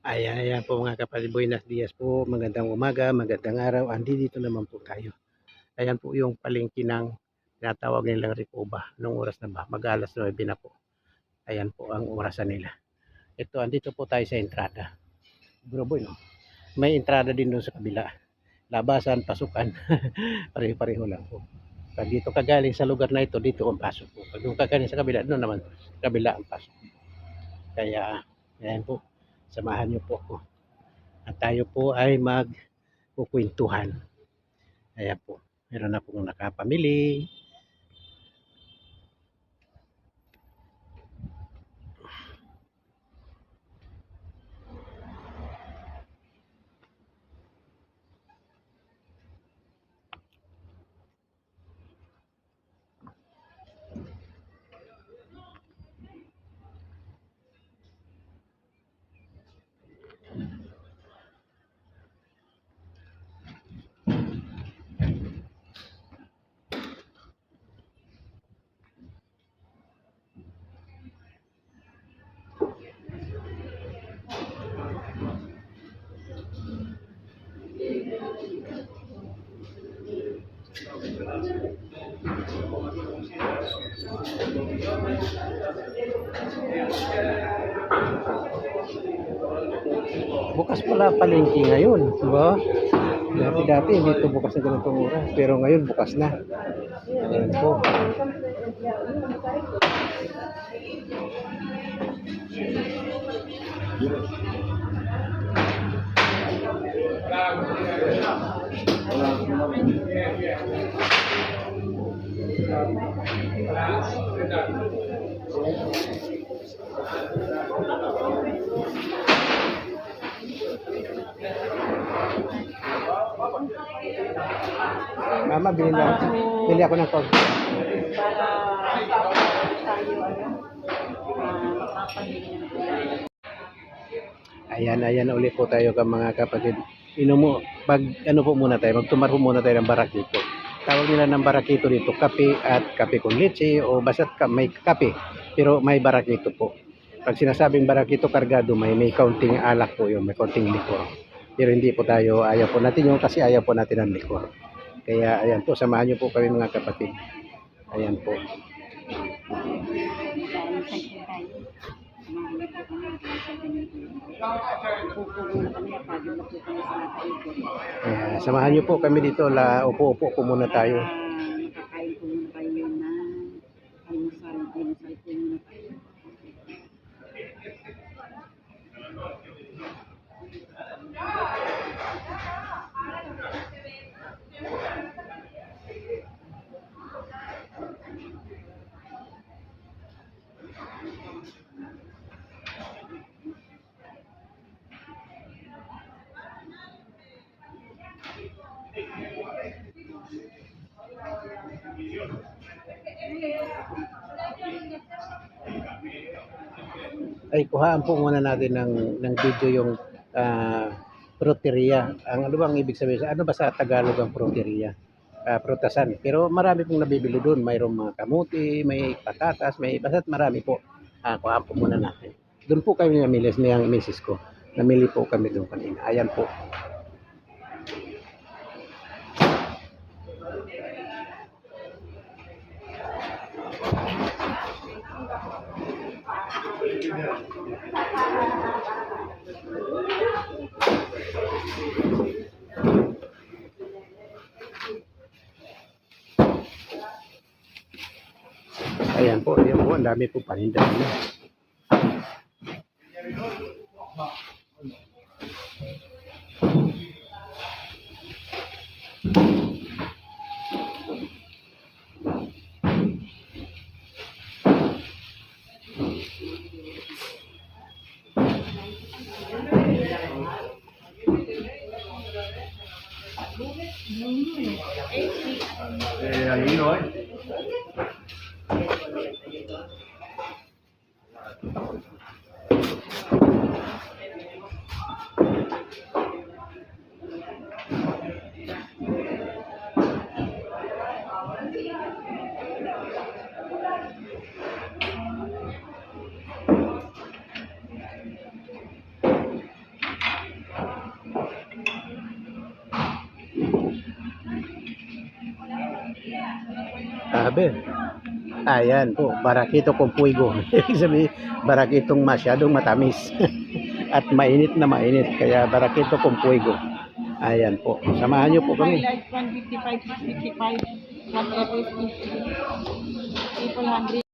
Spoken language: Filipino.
Ayan, ayan po mga kapatid. Buenas dias po. Magandang umaga, magandang araw. Andi dito naman po tayo. Ayan po yung palengke ng tinatawag nilang Recoba. Nung oras na ba? Mag-alas 9 na po. Ayan po ang orasan nila. Ito, andito po tayo sa entrada. Bro boy, no? May entrada din doon sa kabila. Labasan, pasukan. Pareho-pareho lang po. Pag dito ka galing sa lugar na ito, dito ang pasok po. Pag doon ka sa kabila, doon naman, kabila ang pasok. Kaya, ayan po samahan niyo po ako. At tayo po ay magkukwentuhan. Ayan po. Meron na pong nakapamili. Bukas pala palengke ngayon. Di ba? Dati-dati hindi ito bukas na ganitong oras. Pero ngayon bukas na. Ayan po. Mama, bili na. Bili ako ng coffee. para tayo. Ayan, ayan ulit po tayo ka mga kapatid. Inom mo, pag ano po muna tayo, magtumar po muna tayo ng barakito. Tawag nila ng barakito dito, kape at kape con leche o basta ka, may kape, pero may barakito po. Pag sinasabing barakito kargado, may may counting alak po yun, may counting likor. Pero hindi po tayo, ayaw po natin yung kasi ayaw po natin ng likor. Kaya ayan po, samahan niyo po kami mga kapatid. Ayan po. Ayan, samahan niyo po kami dito, la, upo-upo po muna tayo. Para makakain po muna kayo na almusal, almusal po muna kayo. Ay kuhaan po muna natin ng, ng video yung ah, proteria. Ang ano bang ibig sabihin? Ano ba sa Tagalog ang proteria? Ah, prutasan. Pero marami pong nabibili doon. Mayroong mga kamuti, may patatas, may basta't marami po. Ah, kuhaan po muna natin. Doon po kami namili niyang misis ko. Namili po kami doon kanina. Ayan po. Ayan po, ayan po. Ang dami po paninda nila. Eh, ahí no hay. Sabi. Ayan po, barakito kong puigo. Ibig barakitong masyadong matamis. At mainit na mainit. Kaya barakito kong puigo. Ayan po. Samahan niyo po kami. Like 155, 155,